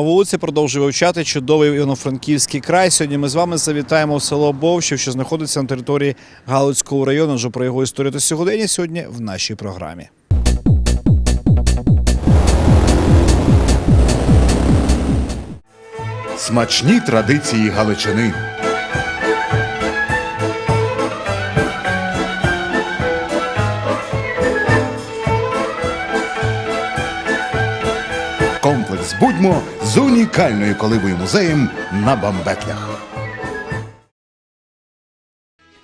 програма вулиці продовжує вивчати чудовий Івано-Франківський край. Сьогодні ми з вами завітаємо в село Бовщів, що знаходиться на території Галицького району. Вже про його історію та сьогодення сьогодні в нашій програмі. Смачні традиції Галичини. Комплекс Будьмо з унікальною коливою музеєм на Бамбетлях.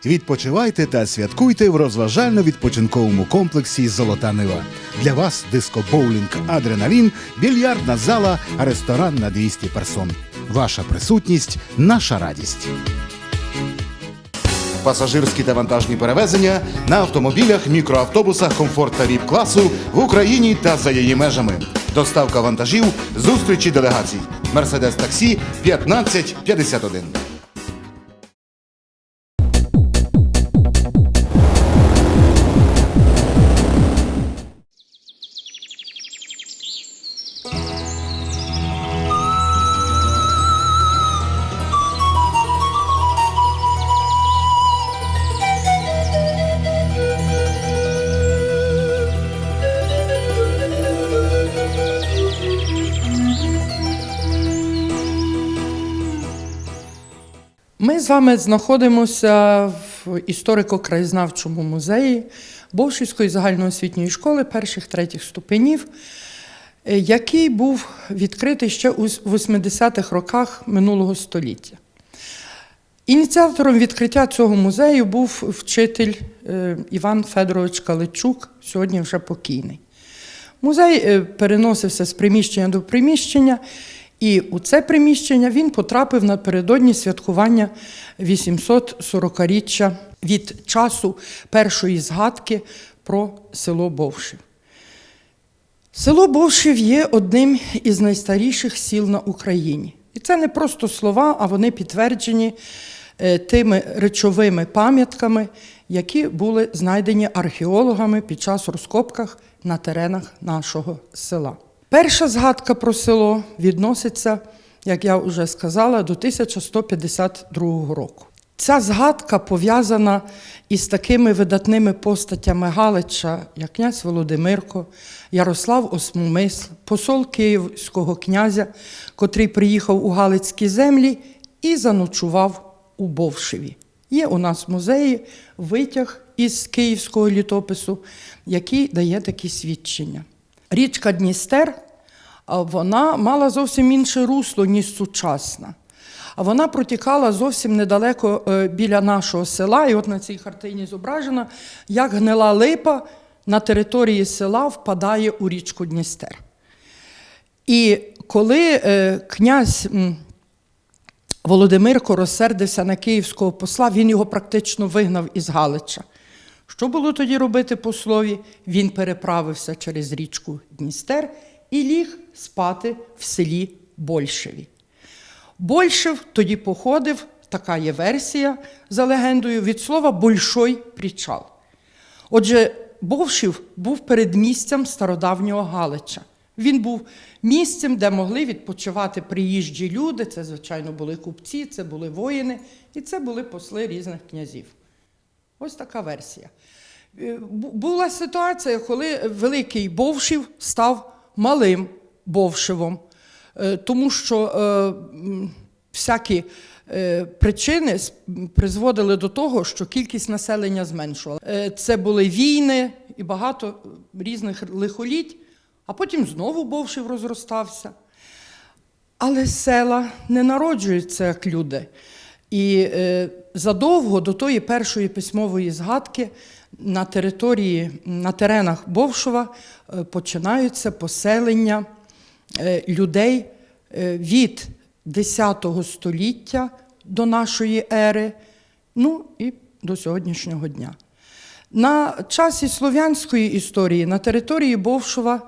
Відпочивайте та святкуйте в розважально-відпочинковому комплексі Золота Нива. Для вас диско-боулінг Адреналін, більярдна зала, ресторан на 200 персон. Ваша присутність наша радість. Пасажирські та вантажні перевезення на автомобілях, мікроавтобусах комфорт та віп класу в Україні та за її межами. Доставка вантажів, зустрічі делегацій. Мерседес таксі 1551. Ми з вами знаходимося в історико-краєзнавчому музеї Бовшівської загальноосвітньої школи перших третіх ступенів, який був відкритий ще у 80-х роках минулого століття. Ініціатором відкриття цього музею був вчитель е, Іван Федорович Каличук, сьогодні вже покійний. Музей е, переносився з приміщення до приміщення, і у це приміщення він потрапив напередодні святкування 840-річчя від часу першої згадки про село Бовшив. Село Бовшив є одним із найстаріших сіл на Україні. І це не просто слова, а вони підтверджені е, тими речовими пам'ятками, які були знайдені археологами під час розкопках на теренах нашого села. Перша згадка про село відноситься, як я вже сказала, до 1152 року. Ця згадка пов'язана із такими видатними постатями Галича, як князь Володимирко, Ярослав Осмомисл, посол Київського князя, котрий приїхав у Галицькі землі і заночував у Бовшеві. Є у нас в музеї витяг із київського літопису, який дає такі свідчення. Річка Дністер вона мала зовсім інше русло, ніж сучасна. А вона протікала зовсім недалеко е, біля нашого села, і от на цій картині зображено, як гнила липа на території села впадає у річку Дністер. І коли е, князь Володимирко розсердився на київського посла, він його практично вигнав із Галича. Що було тоді робити послові? Він переправився через річку Дністер і ліг спати в селі Большеві. Большев тоді походив, така є версія за легендою, від слова большой причал. Отже, Бовшів був передмістям стародавнього Галича. Він був місцем, де могли відпочивати приїжджі люди. Це, звичайно, були купці, це були воїни, і це були посли різних князів. Ось така версія. Е, Була ситуація, коли великий Бовшів став малим Бовшивом, е, тому що е, всякі е, причини призводили до того, що кількість населення зменшувала. Це були війни і багато різних лихоліть, а потім знову Бовшив розростався. Але села не народжуються як люди. І задовго до тої першої письмової згадки на території, на теренах Бовшова е, починаються поселення е, людей е, від 10 століття до нашої ери, ну і до сьогоднішнього дня. На часі слов'янської історії на території Бовшова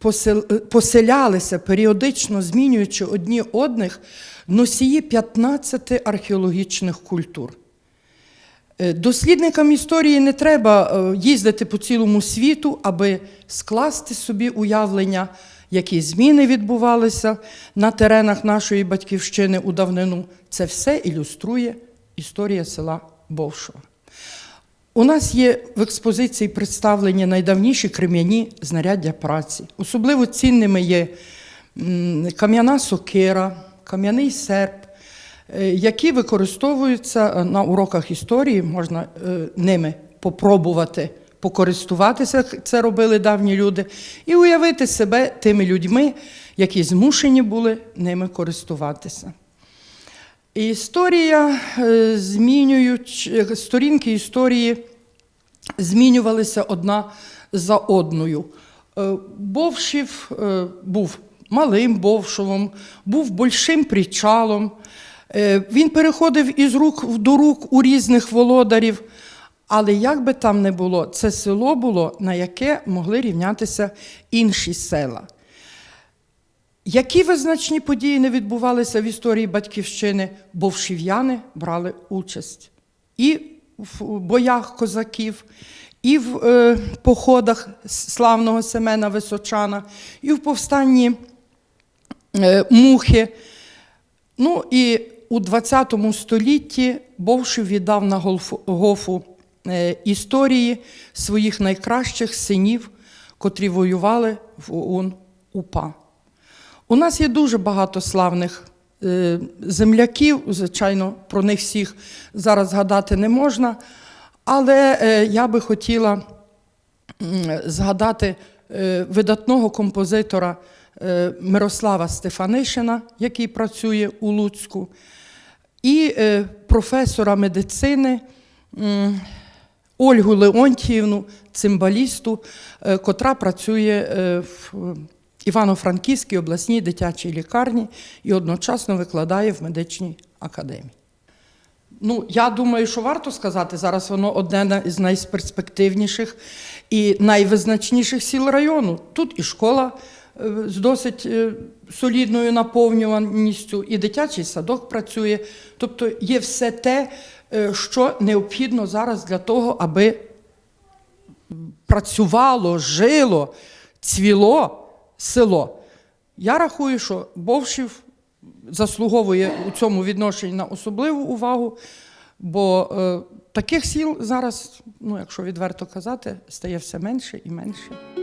посел- поселялися, періодично змінюючи одні одних, носії 15 археологічних культур. Е, Дослідникам історії не треба е, їздити по цілому світу, аби скласти собі уявлення, які зміни відбувалися на теренах нашої батьківщини у давнину. Це все ілюструє історія села Бовшова. У нас є в експозиції представлені найдавніші крем'яні знаряддя праці. Особливо цінними є кам'яна сокира, кам'яний серп, які використовуються е, на уроках історії, можна е, ними попробувати покористуватися, це робили давні люди, і уявити себе тими людьми, які змушені були ними користуватися. Історія, е, змінюють, е, сторінки історії змінювалися одна за одною. Е, Бовшів е, був малим Бовшовом, був большим причалом. Е, Він переходив із рук до рук у різних володарів. Але як би там не було, це село було, на яке могли рівнятися інші села. Які визначні події не відбувалися в історії батьківщини, бовшів'яни брали участь і в боях козаків, і в е, походах славного Семена Височана, і в повстанні е, мухи. Ну і у ХХ столітті Бовшив віддав на Гофу е, історії своїх найкращих синів, котрі воювали в ОУН УПА. У нас є дуже багато славних е, земляків, звичайно, про них всіх зараз згадати не можна. Але е, я би хотіла згадати видатного композитора Мирослава Стефанишина, який працює у Луцьку, і е, професора медицини Ольгу Леонтіївну, цимбалісту, е, котра працює е, в Івано-Франківській обласній дитячій лікарні і одночасно викладає в медичній академії. Ну, я думаю, що варто сказати, зараз воно одне з найперспективніших і найвизначніших сіл району. Тут і школа е, з досить е, солідною наповнюваністю, і дитячий садок працює. Тобто є все те, е, що необхідно зараз для того, аби працювало, жило, цвіло село. Я рахую, що Бовшів заслуговує у цьому відношенні на особливу увагу, бо е, таких сіл зараз, ну, якщо відверто казати, стає все менше і менше.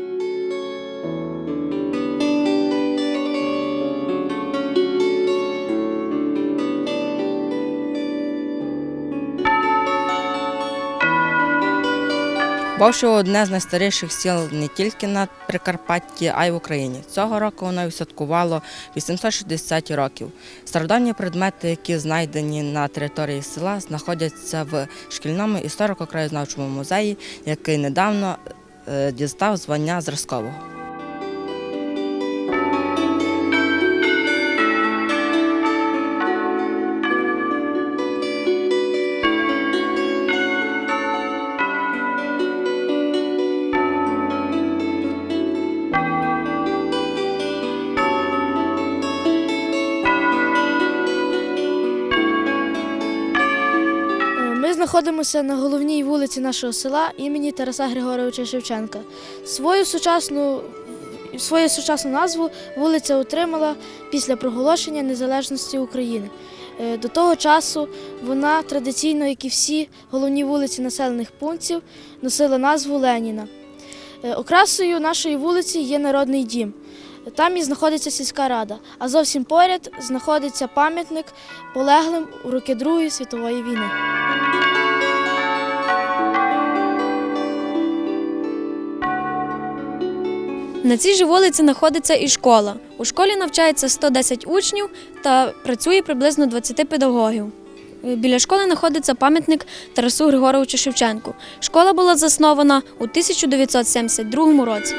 Бовшово одне з найстаріших сіл не тільки на Прикарпатті, а й в Україні. Цього року воно відсвяткувало 860 років. Стародавні предмети, які знайдені на території села, знаходяться в шкільному історико-краєзнавчому музеї, який недавно е, дістав звання зразкового. Знаходимося на головній вулиці нашого села імені Тараса Григоровича Шевченка. Свою сучасну, свою сучасну назву вулиця отримала після проголошення незалежності України. Е, До того часу вона традиційно, як і всі головні вулиці населених пунктів, носила назву Леніна. Е, Окрасою нашої вулиці є народний дім. Там і знаходиться сільська рада, а зовсім поряд знаходиться пам'ятник полеглим у роки Другої світової війни. На цій же вулиці знаходиться і школа. У школі навчається 110 учнів та працює приблизно 20 педагогів. Е, Біля школи знаходиться пам'ятник Тарасу Григоровичу Шевченку. Школа була заснована у 1972 році.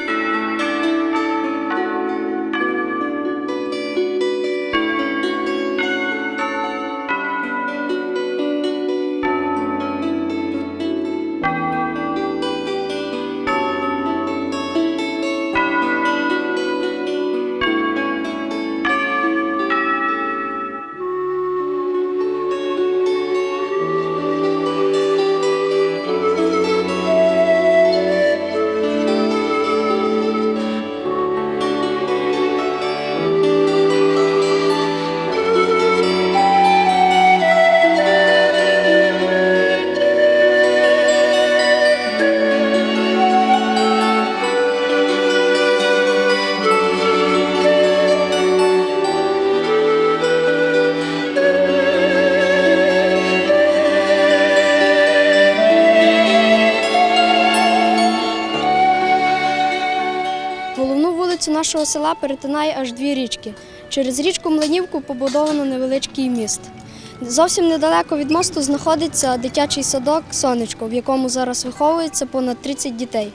Нашого села перетинає аж дві річки. Через річку Млинівку побудовано невеличкий міст. Зовсім недалеко від мосту знаходиться дитячий садок Сонечко, в якому зараз виховується понад 30 дітей.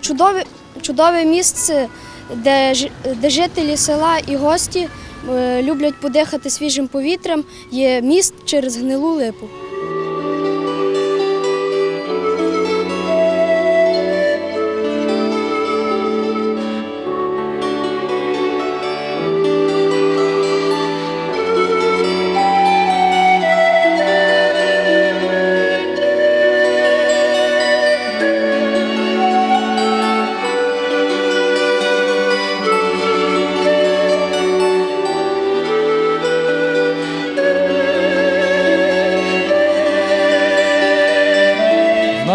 Чудове, чудове місце, де, де жителі села і гості е, люблять подихати свіжим повітрям, є міст через гнилу липу.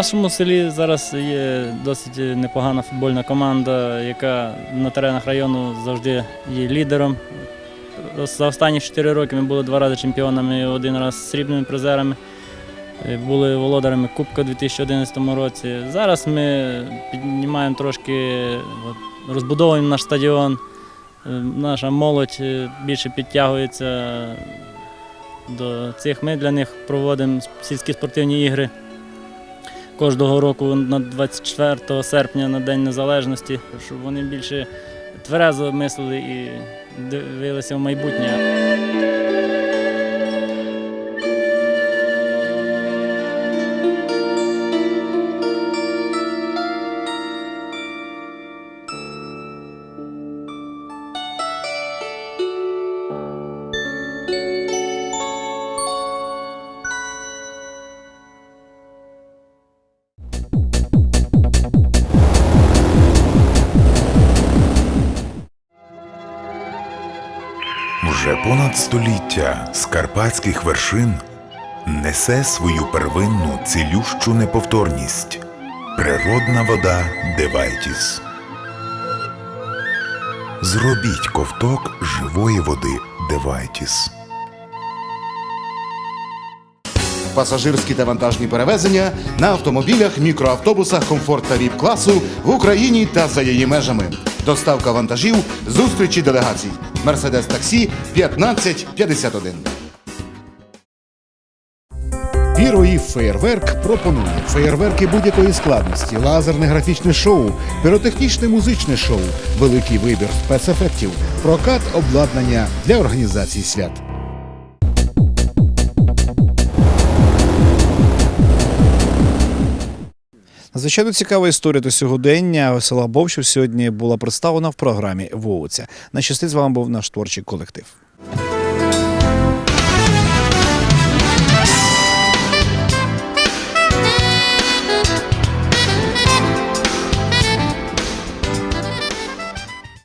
Нашому селі зараз є досить непогана футбольна команда, яка на теренах району завжди є лідером. За останні 4 роки ми були два рази чемпіонами, один раз срібними призерами. Е, Були володарями Кубка у 2011 році. Зараз ми піднімаємо трошки, розбудовуємо наш стадіон. Е, Наша молодь е, більше підтягується до цих. Ми для них проводимо сільські спортивні ігри кожного року на 24 серпня на День Незалежності, щоб вони більше тверезо мислили і дивилися в майбутнє. Вже понад століття з карпатських вершин несе свою первинну цілющу неповторність природна вода Девайтіс. Зробіть ковток живої води Девайтіс. Пасажирські та вантажні перевезення на автомобілях, мікроавтобусах комфорт та віп класу в Україні та за її межами. Доставка вантажів, зустрічі делегацій. Мерседес таксі 1551. Віроїв Феєрверк пропонує феєрверки будь-якої складності, лазерне графічне шоу, піротехнічне музичне шоу, великий вибір спецефектів, прокат обладнання для організації свят. Надзвичайно цікава історія до сьогодення. Села Бовщів сьогодні була представлена в програмі Вулиця. На щастить з вами був наш творчий колектив.